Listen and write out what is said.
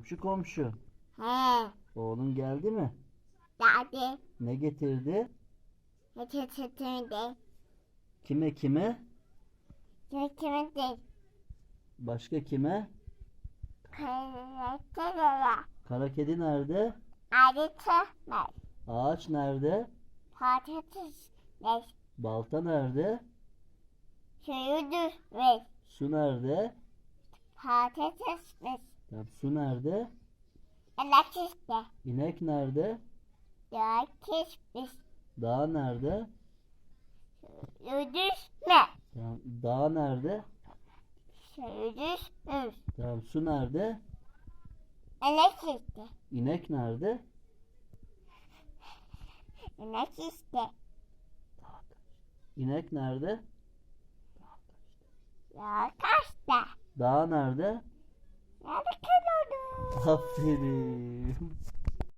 Komşu komşu. He. Oğlun geldi mi? Geldi. Ne getirdi? Getirdi. Kime kime? Getirdi. Başka kime? Kırıkları. Kara kedi nerede? Ayrıtı. Ağaç nerede? Patates. Balta nerede? Suyu. Su nerede? Patates. Tamam, su nerede? Elektrikte. İnek nerede? Kesmiş. Dağ nerede? Suyu düşme. Tamam, dağ nerede? Düşmüş. Tamam, su nerede? Elektrikte. İnek nerede? Elektrikte. İnek nerede? Ya kaçta. Dağ nerede? Aferin.